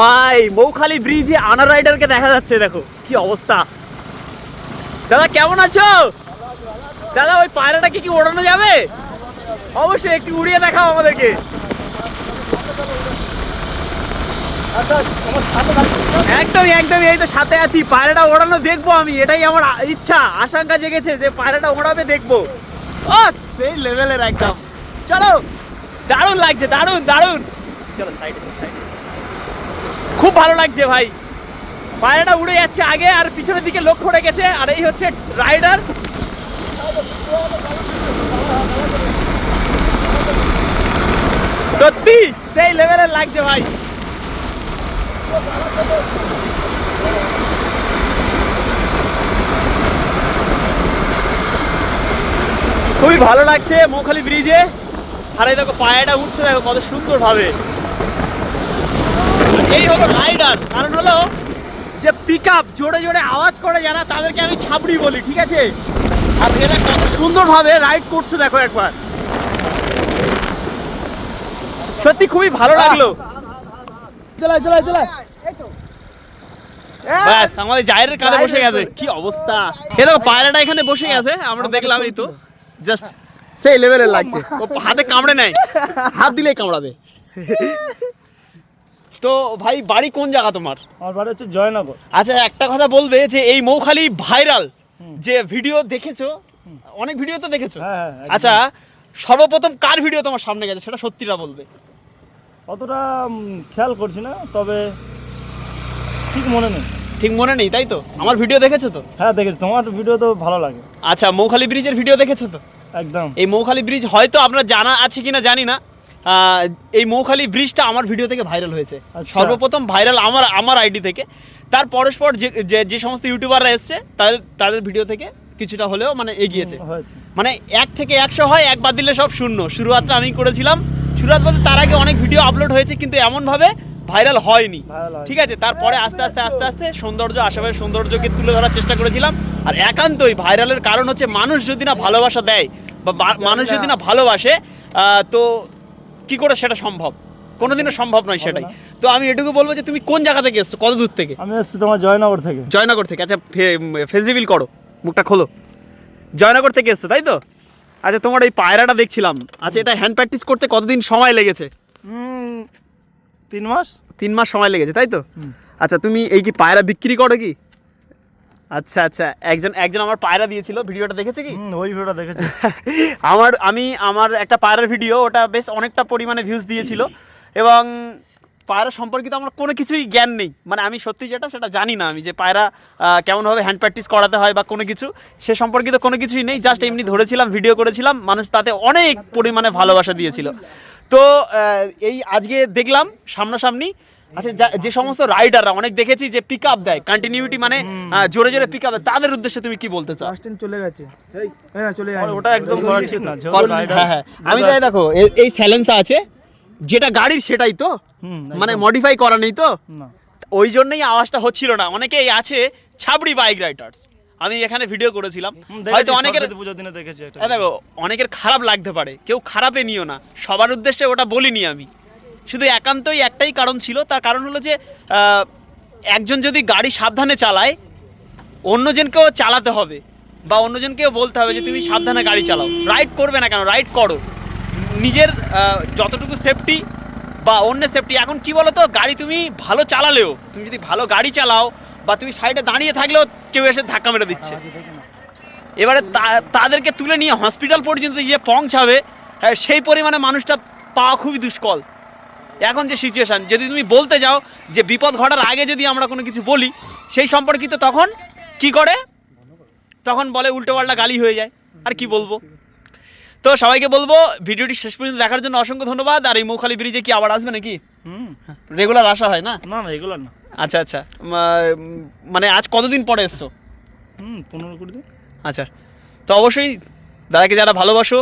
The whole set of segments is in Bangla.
ভাই, মৌখালি ব্রিজে আনার রাইডারকে দেখা যাচ্ছে, দেখো, কি অবস্থা। দাদা, কেমন আছো? দাদা, ওই পায়রাটাকে কি ওড়ানো যাবে? অবশ্যই একটু উড়িয়ে দেখাও আমাদেরকে। একদমই একদমই, এই তো সাথে আছি। পায়রাটা ওড়ানো দেখব আমি, এটাই আমার ইচ্ছা। আশঙ্কা জেগেছে যে পায়রাটা ওড়াবে, দেখব। ও, সেই লেভেলের একদম। চলো, দারুণ লাগছে, দারুণ দারুণ। চলো সাইডে সাইডে খুব ভালো লাগছে ভাই। পায়রাটা উড়ে যাচ্ছে আগে আর পিছনের দিকে লক্ষ্য রেখেছে আর এই হচ্ছে রাইডার। সত্যি, সেই লেভেলের লাগছে ভাই। খুবই ভালো লাগছে মৌখালি ব্রিজে। আর এই দেখো, পায়রাটা উঠছে দেখো কত সুন্দর ভাবে এই হলো রাইডার। কারণ হলো যে পিক আপ জোরে জোরে আওয়াজ করে যারা তাদেরকে আমি ছাবড়ি বলি ঠিক আছে? আর এরা কত সুন্দরভাবে রাইড করছে দেখো একবার। সত্যি খুবই ভালো লাগল। চলাই চলাই চলাই ব্যাস আমাদের জায়ের কাঁধে বসে গেছে। কি অবস্থা? এ দেখো পায়রাটা এখানে বসে গেছে আমরা দেখলাম এই তো। জাস্ট সেই লেভেলের লাগছে। ও হাতে কামড়ে নেয়। হাত দিলেই কামড়াবে। তো ভাই বাড়ি কোন জায়গা তোমার? আমার বাড়ি হচ্ছে জয়নগর। আচ্ছা একটা কথা বলবে যে এই মৌখালি ভাইরাল যে ভিডিও দেখেছ অনেক ভিডিও তো দেখেছ? হ্যাঁ, হ্যাঁ, আচ্ছা সর্বপ্রথম কার ভিডিও তোমার সামনে গেছে? সেটা সত্যিটা বলবে। অতটা খেয়াল করছি না তবে ঠিক মনে নেই। ঠিক মনে নেই তাই তো? আমার ভিডিও দেখেছ তো? হ্যাঁ দেখেছি। তোমার ভিডিও তো ভালো লাগে। আচ্ছা মৌখালি ব্রিজের ভিডিও দেখেছ তো? একদম। এই মৌখালি ব্রিজ হয়তো আপনার জানা আছে কিনা জানি না এই মৌখালি ব্রিজটা আমার ভিডিও থেকে ভাইরাল হয়েছে। আচ্ছা। সর্বপ্রথম ভাইরাল আমার আমার আইডি থেকে। তার পরস্পর যে যে- সমস্ত ইউটিউবাররা এসছে তাদের তাদের ভিডিও থেকে কিছুটা হলেও মানে এগিয়েছে। মানে এক থেকে একশো হয় এক বাদ দিলে সব শূন্য। শুরুয়াতটা আমি করেছিলাম। শুরুয়াত বলতে তার আগে অনেক ভিডিও আপলোড হয়েছে কিন্তু এমনভাবে ভাইরাল হয়নি। ঠিক আছে? তারপরে আস্তে আস্তে আস্তে আস্তে সৌন্দর্য আশেপাশের সৌন্দর্যকে তুলে ধরার চেষ্টা করেছিলাম। আর একান্তই ভাইরালের কারণ হচ্ছে মানুষ যদি না ভালোবাসা দেয় বা- মানুষ যদি না ভালোবাসে তো কি করে সেটা সম্ভব? কোনোদিনও সম্ভব নয় সেটাই। তো আমি এটুকু বলব যে তুমি কোন জায়গা থেকে এসছো? কত দূর থেকে? আমি এসেছি তোমার জয়নগর থেকে। জয়নগর থেকে। আচ্ছা ফেজিবিল করো। মুখটা খোলো। জয়নগর থেকে এসছো তাই তো? আচ্ছা তোমার এই পায়রাটা দেখছিলাম। আচ্ছা এটা হ্যান্ড প্র্যাকটিস করতে কতদিন সময় লেগেছে? তিন মাস। তিন মাস সময় লেগেছে তাই তো? আচ্ছা তুমি এই কি পায়রা বিক্রি করো কি? আচ্ছা আচ্ছা। একজন একজন আমার পায়রা দিয়েছিল ভিডিওটা দেখেছে কি? ওই ভিডিওটা দেখেছি। আমার আমি আমার একটা পায়রার ভিডিও ওটা বেশ অনেকটা পরিমাণে ভিউজ দিয়েছিল। এবং পায়রা সম্পর্কিত আমার কোনো কিছুই জ্ঞান নেই। মানে আমি সত্যি যেটা সেটা জানি না আমি যে পায়রা কেমনভাবে হ্যান্ড প্র্যাকটিস করাতে হয় বা কোনো কিছু। সে সম্পর্কিত কোনো কিছুই নেই জাস্ট এমনি ধরেছিলাম ভিডিও করেছিলাম। মানুষ তাতে অনেক পরিমাণে ভালোবাসা দিয়েছিল। তো এই আজকে দেখলাম সামনাসামনি আচ্ছা যে সমস্ত রাইডাররা অনেক দেখেছি যে পিক আপ দেয় কন্টিনিউটি মানে জোরে জোরে পিক আপ দেয়। তাদের উদ্দেশ্যে তুমি কি বলতে চাও? চলে গেছে। হ্যাঁ চলে যায়নি ওটা একদম হ্যাঁ হ্যাঁ। আমি তাই দেখো এই স্যালেন্সা আছে যেটা গাড়ির সেটাই তো। মানে মডিফাই করা নেই তো। ওই জন্যই আওয়াজটা হচ্ছিল না। অনেকেই আছে ছাবড়ি বাইক রাইডার্স আমি এখানে ভিডিও করেছিলাম। হয়তো অনেকের পুজোর দিনে দেখেছি দেখো অনেকের খারাপ লাগতে পারে। কেউ খারাপে নিও না। সবার উদ্দেশ্যে ওটা বলিনি আমি। শুধু একান্তই একটাই কারণ ছিল তার কারণ হলো যে একজন যদি গাড়ি সাবধানে চালায় অন্যজনকেও চালাতে হবে বা অন্যজনকেও বলতে হবে যে তুমি সাবধানে গাড়ি চালাও। রাইড করবে না কেন? রাইড করো। নিজের যতটুকু সেফটি বা অন্য সেফটি এখন কি বলো তো গাড়ি তুমি ভালো চালালেও তুমি যদি ভালো গাড়ি চালাও বা তুমি সাইডে দাঁড়িয়ে থাকলেও কেউ এসে ধাক্কা মেরে দিচ্ছে। এবারে তাদেরকে তুলে নিয়ে হসপিটাল পর্যন্ত যে পৌঁছাবে হ্যাঁ, সেই পরিমাণে মানুষটা পাওয়া খুবই দুষ্কল এখন যে সিচুয়েশান যদি তুমি বলতে যাও যে বিপদ ঘটার আগে যদি আমরা কোনো কিছু বলি সেই সম্পর্কিত তখন কি করে? তখন বলে উল্টোপাল্টা গালি হয়ে যায়। আর কি বলব? তো সবাইকে বলব ভিডিওটি শেষ পর্যন্ত দেখার জন্য অসংখ্য ধন্যবাদ। আর এই মৌখালি ব্রিজে কি আবার আসবে নাকি? হুম। রেগুলার আসা হয় না? না না এগুলো না। আচ্ছা আচ্ছা। মানে আজ কতদিন পরে এসছো? হুম পনেরো কুড়ি দিন। আচ্ছা। তো অবশ্যই দাদাকে যারা ভালোবাসো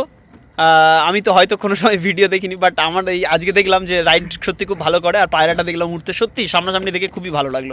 আমি তো হয়তো কোনো সময় ভিডিও দেখিনি বাট আমার এই আজকে দেখলাম যে রাইড সত্যি খুব ভালো করে, আর পায়রাটা দেখলাম উঠতে সত্যি সামনাসামনি দেখে খুবই ভালো লাগল।